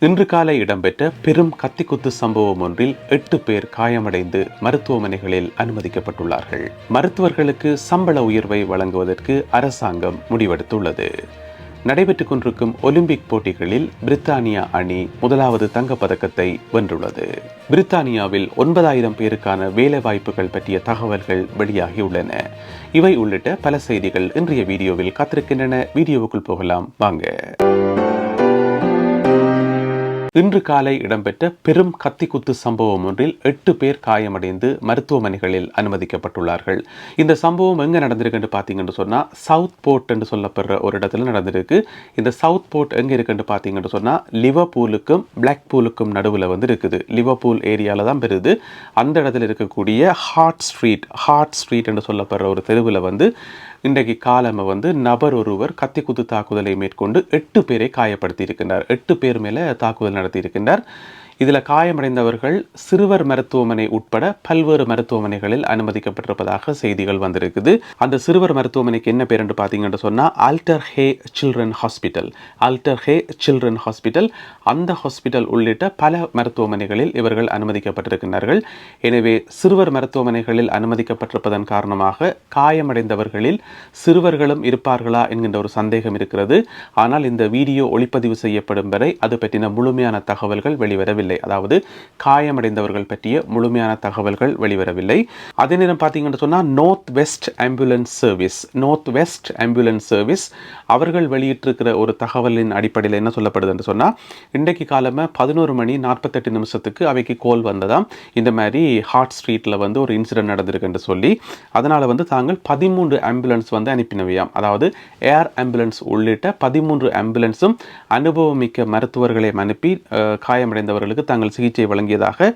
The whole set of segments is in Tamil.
இன்று காலை இடம்பெற்ற பெரும் கத்திக்குத்து சம்பவம் ஒன்றில் எட்டு பேர் காயமடைந்து மருத்துவமனைகளில் அனுமதிக்கப்பட்டுள்ளார்கள். மருத்துவர்களுக்கு சம்பள உயர்வை வழங்குவதற்கு அரசாங்கம் முடிவெடுத்துள்ளது. நடைபெற்றுக் கொண்டிருக்கும் ஒலிம்பிக் போட்டிகளில் பிரித்தானியா அணி முதலாவது தங்கப்பதக்கத்தை வென்றுள்ளது. பிரித்தானியாவில் ஒன்பதாயிரம் பேருக்கான வேலை வாய்ப்புகள் பற்றிய தகவல்கள் வெளியாகியுள்ளன. இவை உள்ளிட்ட பல செய்திகள் இன்றைய வீடியோவில் காத்திருக்கின்றன. வீடியோவுக்குள் போகலாம். வாங்க. இன்று காலை இடம்பெற்ற பெரும் கத்திக்குத்து சம்பவம் ஒன்றில் எட்டு பேர் காயமடைந்து மருத்துவமனைகளில் அனுமதிக்கப்பட்டுள்ளார்கள். இந்த சம்பவம் எங்க நடந்திருக்குன்னு பார்த்தீங்கன்னு சொன்னா சவுத் போர்ட் என்று சொல்லப்படுற ஒரு இடத்துல நடந்திருக்கு. இந்த சவுத் போர்ட் எங்க இருக்குன்னு பார்த்தீங்கன்னு சொன்னா லிவர்பூலுக்கும் பிளாக்பூலுக்கும் நடுவில் வந்து இருக்குது. லிவர்பூல் ஏரியால தான் பெறுது. அந்த இடத்துல இருக்கக்கூடிய ஹார்ட் ஸ்ட்ரீட் ஹார்ட் ஸ்ட்ரீட் என்று சொல்லப்படுற ஒரு தெருவில் வந்து இன்றைக்கு காலமை வந்து நபர் ஒருவர் கத்தி குத்து தாக்குதலை மேற்கொண்டு எட்டு பேரை காயப்படுத்தி இருக்கின்றார் எட்டு பேர் மேலே தாக்குதல் நடத்தி இருக்கின்றார் இதில் காயமடைந்தவர்கள் சிறுவர் மருத்துவமனை உட்பட பல்வேறு மருத்துவமனைகளில் அனுமதிக்கப்பட்டிருப்பதாக செய்திகள் வந்திருக்குது. அந்த சிறுவர் மருத்துவமனைக்கு என்ன பேர் என்று பார்த்தீங்கன்னு சொன்னால் Alder Hey children hospital Alder Hey children hospital அந்த ஹாஸ்பிட்டல் உள்ளிட்ட பல மருத்துவமனைகளில் இவர்கள் அனுமதிக்கப்பட்டிருக்கிறார்கள் எனவே சிறுவர் மருத்துவமனைகளில் அனுமதிக்கப்பட்டிருப்பதன் காரணமாக காயமடைந்தவர்களில் சிறுவர்களும் இருப்பார்களா என்கின்ற ஒரு சந்தேகம் இருக்கிறது. ஆனால் இந்த வீடியோ ஒளிப்பதிவு செய்யப்படும் வரை அது பற்றின முழுமையான தகவல்கள் வெளிவரவில்லை. வெளிவரவில்லை அதாவது காயமடைந்தவர்கள் பற்றிய முழுமையான தகவல்கள் வெளிவரவில்லை. அதே நேரம் பார்த்தீங்கன்னு சொன்னால் north west ambulance service north west ambulance service அவர்கள் வெளியிட்டிருக்கிற ஒரு தகவலின் அடிப்படையில் என்ன சொல்லப்படுது என்று சொன்னால் இன்றைக்கு காலமாக பதினோரு மணி நாற்பத்தெட்டு நிமிஷத்துக்கு அவைக்கு கோல் வந்ததாம். இந்த மாதிரி ஹார்ட் ஸ்ட்ரீட்டில் வந்து ஒரு இன்சிடென்ட் நடந்திருக்கு என்று சொல்லி அதனால் வந்து தாங்கள் பதிமூன்று ஆம்புலன்ஸ் வந்து அனுப்பினவையாம். அதாவது ஏர் ஆம்புலன்ஸ் உள்ளிட்ட பதிமூன்று ஆம்புலன்ஸும் அனுபவமிக்க மருத்துவர்களை அனுப்பி காயமடைந்தவர்களுக்கு தாங்கள் சிகிச்சை வழங்கியதாக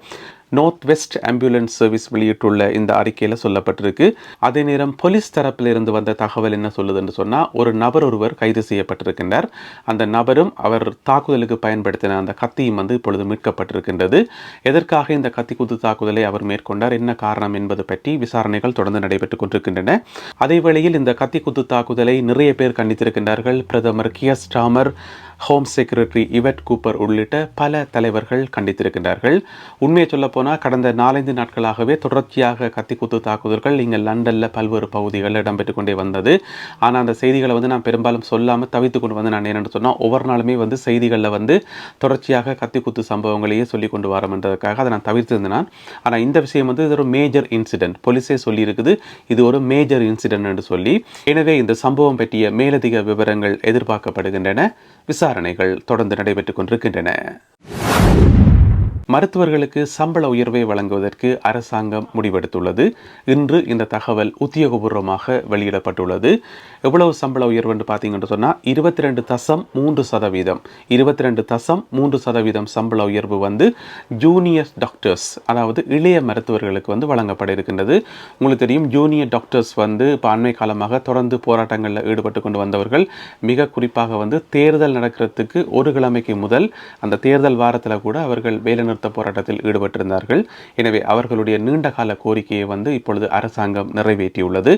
நோர்த் வெஸ்ட் ஆம்புலன்ஸ் சர்வீஸ் வெளியிட்டுள்ள இந்த அறிக்கையில் சொல்லப்பட்டிருக்கு. அதே நேரம் போலீஸ் தரப்பிலிருந்து வந்த தகவல் என்ன சொல்லுதுன்னு சொன்னால் ஒரு நபர் ஒருவர் கைது செய்யப்பட்டிருக்கின்றார். அந்த நபரும் அவர் தாக்குதலுக்கு பயன்படுத்தின அந்த கத்தியும் வந்து இப்பொழுது மீட்கப்பட்டிருக்கின்றது. எதற்காக இந்த கத்தி குத்து தாக்குதலை அவர் மேற்கொண்டார் என்ன காரணம் என்பது பற்றி விசாரணைகள் தொடர்ந்து நடைபெற்றுக் கொண்டிருக்கின்றன. அதே வேளையில் இந்த கத்தி குத்து தாக்குதலை நிறைய பேர் கண்டித்திருக்கின்றார்கள். பிரதமர் Keir Starmer home secretary Yvette Cooper உள்ளிட்ட பல தலைவர்கள் கண்டித்திருக்கின்றார்கள். உண்மையை சொல்லப்போனால் கடந்த நாலஞ்சு நாட்களாகவே தொடர்ச்சியாக கத்திக்குத்து தாக்குதல்கள் இங்கே லண்டனில் பல்வேறு பகுதிகளில் இடம்பெற்று கொண்டே வந்தது. ஆனால் அந்த செய்திகளை வந்து நான் பெரும்பாலும் சொல்லாமல் தவித்து கொண்டு வந்து நான் என்னென்னு சொன்னால் ஒவ்வொரு நாளுமே வந்து செய்திகளில் வந்து தொடர்ச்சியாக கத்திக்குத்து சம்பவங்களையே சொல்லி கொண்டு வரமென்றதுக்காக அதை நான் தவிர்த்திருந்தேன். ஆனால் இந்த விஷயம் வந்து இது ஒரு மேஜர் இன்சிடென்ட் போலீஸே சொல்லியிருக்குது இது ஒரு மேஜர் இன்சிடென்ட் என்று சொல்லி. எனவே இந்த சம்பவம் பற்றிய மேலதிக விவரங்கள் எதிர்பார்க்கப்படுகின்றன. விசாரணைகள் தொடர்ந்து நடைபெற்றுக் கொண்டிருக்கின்றன. மருத்துவர்களுக்கு சம்பள உயர்வை வழங்குவதற்கு அரசாங்கம் முடிவெடுத்துள்ளது. இன்று இந்த தகவல் உத்தியோகபூர்வமாக வெளியிடப்பட்டுள்ளது. எவ்வளவு சம்பள உயர்வு என்று பார்த்தீங்கன்னு சொன்னால் இருபத்தி ரெண்டு தசம் மூன்று சதவீதம். இருபத்தி ரெண்டு தசம் மூன்று சதவீதம் சம்பள உயர்வு வந்து ஜூனியர் டாக்டர்ஸ் அதாவது இளைய மருத்துவர்களுக்கு வந்து வழங்கப்பட இருக்கின்றது. உங்களுக்கு தெரியும் ஜூனியர் டாக்டர்ஸ் வந்து இப்போ அண்மை காலமாக தொடர்ந்து போராட்டங்களில் ஈடுபட்டு கொண்டு வந்தவர்கள். மிக குறிப்பாக வந்து தேர்தல் நடக்கிறதுக்கு ஒரு கிழமைக்கு முதல் அந்த தேர்தல் வாரத்தில் கூட அவர்கள் வேலை நிறுத்த போராட்டத்தில் ஈடுபட்டிருந்தார்கள். எனவே அவர்களுடைய நீண்டகால கோரிக்கையை வந்து இப்பொழுது அரசாங்கம் நிறைவேற்றியுள்ளது.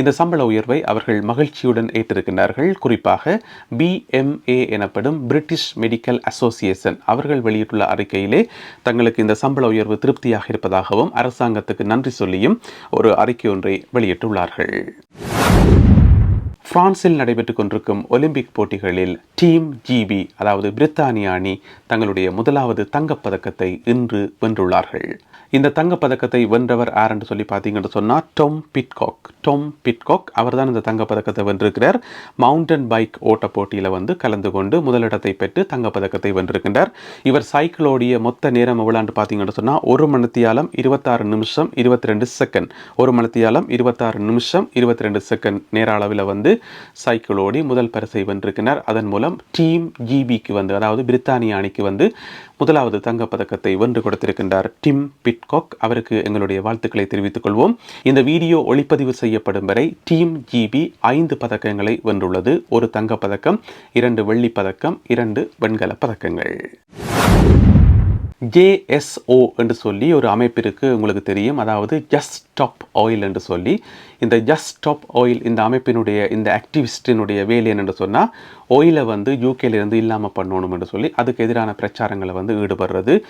இந்த சம்பள உயர்வை அவர்கள் மகிழ்ச்சியுடன் ஏற்றிருக்கின்றார்கள். குறிப்பாக பிஎம்ஏ எனப்படும் பிரிட்டிஷ் மெடிக்கல் அசோசியேஷன் அவர்கள் வெளியிட்டுள்ள அறிக்கையிலே தங்களுக்கு இந்த சம்பள உயர்வு திருப்தியாக இருப்பதாகவும் அரசாங்கத்துக்கு நன்றி சொல்லியும் ஒரு அறிக்கை ஒன்றை வெளியிட்டுள்ளார்கள். பிரான்சில் நடைபெற்று கொண்டிருக்கும் ஒலிம்பிக் போட்டிகளில் டீம் ஜிபி அதாவது பிரித்தானிய அணி தங்களுடைய முதலாவது தங்கப்பதக்கத்தை இன்று வென்றுள்ளார்கள். இந்த தங்கப்பதக்கத்தை வென்றவர் யார் என்று சொல்லி பார்த்தீங்கன்னு சொன்னால் டொம் பிட்காக் டொம் பிட்காக் அவர் தான் இந்த தங்கப்பதக்கத்தை வென்றிருக்கிறார். மவுண்டன் பைக் ஓட்ட போட்டியில் வந்து கலந்து கொண்டு முதலிடத்தை பெற்று தங்கப்பதக்கத்தை வென்றிருக்கின்றார். இவர் சைக்கிளோடைய மொத்த நேரம் எவ்வளோன்னு பார்த்தீங்கன்னு சொன்னால் ஒரு மணித்தியாலம் இருபத்தாறு நிமிஷம் இருபத்தி ரெண்டு செகண்ட் ஒரு மணித்தியாலம் இருபத்தாறு நிமிஷம் இருபத்தி ரெண்டு செகண்ட் நேர அளவில் வந்து சைக்கிள் ஓடி முதல் பரிசை வென்றிருக்கிறார். அதன் மூலம் டீம் ஜிபிக்கு வந்து அதாவது பிரித்தானிய அணிக்கு வந்து முதலாவது தங்கப்பதக்கத்தை வென்று கொடுத்திருக்கின்றார். டிம் பிட்காக் அவருக்கு எங்களுடைய வாழ்த்துக்களை தெரிவித்துக் கொள்வோம். இந்த வீடியோ ஒளிப்பதிவு செய்யப்படும் வரை டீம் ஜிபி ஐந்து பதக்கங்களை வென்றுள்ளது. ஒரு தங்கப்பதக்கம் இரண்டு வெள்ளிப் பதக்கம் இரண்டு வெண்கல பதக்கங்கள். ஜேஎஸ்ஓ என்று சொல்லி ஒரு அமைப்பிற்கு உங்களுக்கு தெரியும். அதாவது ஜஸ்ட் ஸ்டாப் ஆயில் என்று சொல்லி. இந்த ஜஸ்ட் ஸ்டாப் ஆயில் இந்த அமைப்பினுடைய இந்த ஆக்டிவிஸ்டினுடைய வேலை என்னென்று சொன்னால் ஆயிலை வந்து யூகேலேருந்து இல்லாமல் பண்ணணும் என்று சொல்லி அதுக்கு எதிரான பிரச்சாரங்களை வந்து ஈடுபடுறது.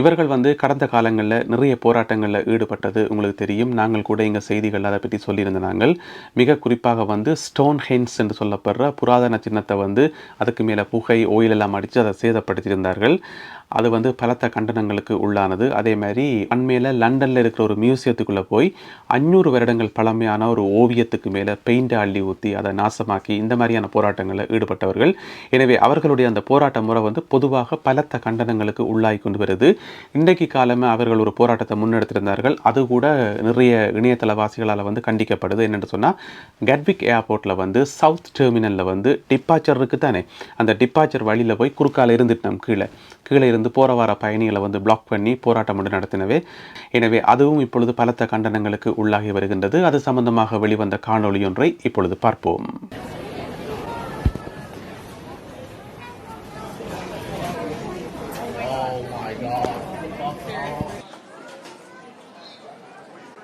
இவர்கள் வந்து கடந்த காலங்களில் நிறைய போராட்டங்களில் ஈடுபட்டது உங்களுக்கு தெரியும். நாங்கள் கூட இங்கே செய்திகள் அதை பற்றி சொல்லியிருந்த நாங்கள். மிக குறிப்பாக வந்து ஸ்டோன் ஹென்ஸ் என்று சொல்லப்படுற புராதன சின்னத்தை வந்து அதுக்கு மேலே புகை ஓயில் எல்லாம் அடித்து அதை சேதப்படுத்தியிருந்தார்கள். அது வந்து பலத்த கண்டனங்களுக்கு உள்ளானது. அதே மாதிரி அண்மையில் லண்டனில் இருக்கிற ஒரு மியூசியத்துக்குள்ளே போய் அஞ்சூறு வருடங்கள் பழமையான ஒரு ஓவியத்துக்கு மேலே பெயிண்டை அள்ளி ஊற்றி அதை நாசமாக்கி இந்த மாதிரியான போராட்டங்களில் ஈடுபட்டவர்கள். எனவே அவர்களுடைய அந்த போராட்ட முறை வந்து பொதுவாக பலத்த கண்டனங்களுக்கு உள்ளாகி கொண்டு வருது. இன்றைக்கு காலமே அவர்கள் ஒரு போராட்டத்தை முன்னெடுத்திருந்தார்கள். அது கூட நிறைய இணையதளவாசிகளால் வந்து கண்டிக்கப்படுது. என்னென்னு சொன்னால் கட்விக் ஏர்போர்ட்டில் வந்து சவுத் டெர்மினலில் வந்து டிப்பாச்சர் இருக்குது தானே அந்த டிப்பாச்சர் வழியில் போய் குறுக்கால நம்ம கீழே. கீழே இருந்து போகிற வர பயணிகளை வந்து பிளாக் பண்ணி போராட்டம் ஒன்று நடத்தினவே. எனவே அதுவும் இப்பொழுது பலத்த கண்டனங்களுக்கு உள்ளாகி வருகின்றது. அது சம்பந்தமாக வெளிவந்த காணொளி ஒன்றை இப்பொழுது பார்ப்போம்.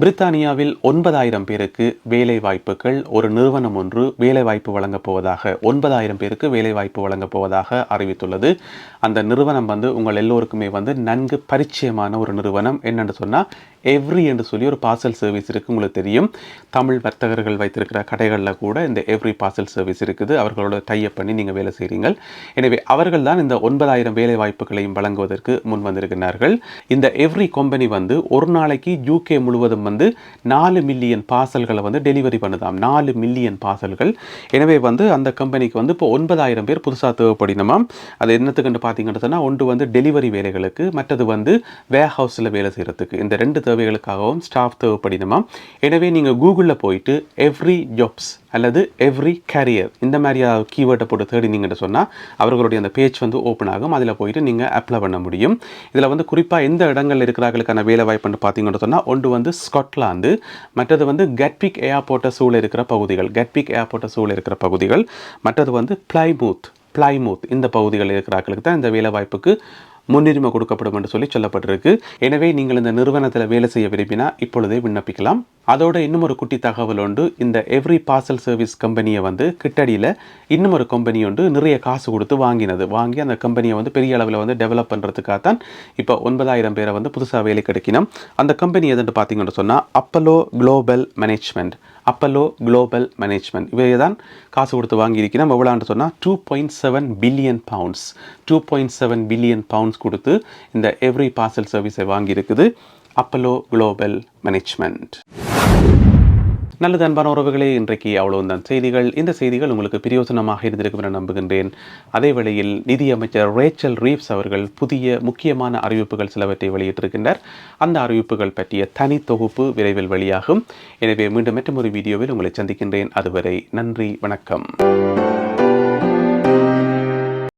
பிரித்தானியாவில் ஒன்பதாயிரம் பேருக்கு வேலை வாய்ப்புகள் ஒரு நிறுவனம் ஒன்று வேலை வாய்ப்பு வழங்கப் போவதாக ஒன்பதாயிரம் பேருக்கு வேலை வாய்ப்பு வழங்கப் போவதாக அறிவித்துள்ளது. அந்த நிறுவனம் வந்து உங்கள் எல்லோருக்குமே வந்து நன்கு பரிச்சயமான ஒரு நிறுவனம். என்னென்னு சொன்னால் எவ்ரி என்று சொல்லி ஒரு பார்சல் சர்வீஸ் இருக்குது உங்களுக்கு தெரியும். தமிழ் வர்த்தகர்கள் வைத்திருக்கிற கடைகளில் கூட இந்த எவ்ரி பார்சல் சர்வீஸ் இருக்குது. அவர்களோட டைப் பண்ணி நீங்கள் வேலை செய்கிறீங்க எனவே அவர்கள் தான் இந்த ஒன்பதாயிரம் வேலை வாய்ப்புகளையும் வழங்குவதற்கு முன் வந்திருக்கிறார்கள். இந்த எவ்ரி கம்பெனி வந்து ஒரு நாளைக்கு யூகே முழுவதும் வந்து நாலு மில்லியன் பார்சல்களை வந்து டெலிவரி பண்ணுதாம். நாலு மில்லியன் பார்சல்கள் எனவே வந்து அந்த கம்பெனிக்கு வந்து இப்போ ஒன்பதாயிரம் பேர் புதுசாக தேவைப்படினமாம் அது என்னத்துக்குன்னு பார்த்தீங்கன்னு சொன்னால் ஒன்று வந்து டெலிவரி வேலைகளுக்கு மற்றது வந்து வேர் ஹவுஸில் வேலை செய்கிறதுக்கு இந்த ரெண்டு தேவைகளுக்காகவும் ஸ்டாஃப் தேவைப்படினமாம் எனவே நீங்கள் கூகுளில் போயிட்டு எவ்ரி ஜாப்ஸ் அல்லது எவ்ரி கேரியர் இந்த மாதிரி கீவேர்டை போட்டு தேடினீங்கன்னு சொன்னால் அவர்களுடைய அந்த பேஜ் வந்து ஓப்பன் ஆகும். அதில் போயிட்டு நீங்கள் அப்ளை பண்ண முடியும். இதில் வந்து குறிப்பாக எந்த இடங்களில் இருக்கிறார்களுக்கான வேலை வாய்ப்புன்னு பார்த்தீங்கன்னு சொன்னால் ஒன்று வந்து ஸ்காட்லாந்து மற்றது வந்து கட்பிக் ஏர்போர்ட்டை சூழல் இருக்கிற பகுதிகள். கட்பிக் ஏர்போர்ட்டை சூழல் இருக்கிற பகுதிகள். மற்றது வந்து பிளைமூத் பிளைமூத் இந்த பகுதிகளில் இருக்கிறார்களுக்கு தான் இந்த வேலை வாய்ப்புக்கு முன்னுரிமை கொடுக்கப்படும் என்று சொல்லி சொல்லப்பட்டிருக்கு. எனவே நீங்கள் இந்த நிறுவனத்தில் வேலை செய்ய விரும்பினா இப்பொழுதே விண்ணப்பிக்கலாம். அதோட இன்னும் ஒரு குட்டி தகவல் உண்டு. இந்த எவ்ரி பார்சல் சர்வீஸ் கம்பெனியை வந்து கிட்டடியில் இன்னும் ஒரு கம்பெனி உண்டு. நிறைய காசு கொடுத்து வாங்கினது. வாங்கி அந்த கம்பெனியை வந்து பெரிய அளவில் வந்து டெவலப் பண்ணுறதுக்காக தான் இப்போ ஒன்பதாயிரம் பேரை வந்து புதுசாக வேலை கிடைக்கணும். அந்த கம்பெனி எதுன்னு பார்த்தீங்கன்னு சொன்னால் Apollo global management Apollo global management இவை தான் காசு கொடுத்து வாங்கியிருக்கிறோம் எவ்வளோன்னு சொன்னால் two point seven billion pounds two point seven billion pounds கொடுத்து இந்த எவ்ரி பார்சல் சர்வீஸை வாங்கியிருக்குது. அப்பலோ குளோபல் மேனேஜ்மெண்ட் நல்லது அன்பான உறவுகளே இன்றைக்கு அவ்வளவுதான். செய்திகள் இந்த செய்திகள் உங்களுக்கு பிரயோசனமாக இருந்திருக்கும் என நம்புகின்றேன். அதே வேளையில் நிதியமைச்சர் ரேச்சல் ரீவ்ஸ் அவர்கள் புதிய முக்கியமான அறிவிப்புகள் சிலவற்றை வெளியிட்டிருக்கின்றார். அந்த அறிவிப்புகள் பற்றிய தனி தொகுப்பு விரைவில் வெளியாகும். எனவே மீண்டும் மற்றொரு வீடியோவில் உங்களை சந்திக்கின்றேன். அதுவரை நன்றி வணக்கம்.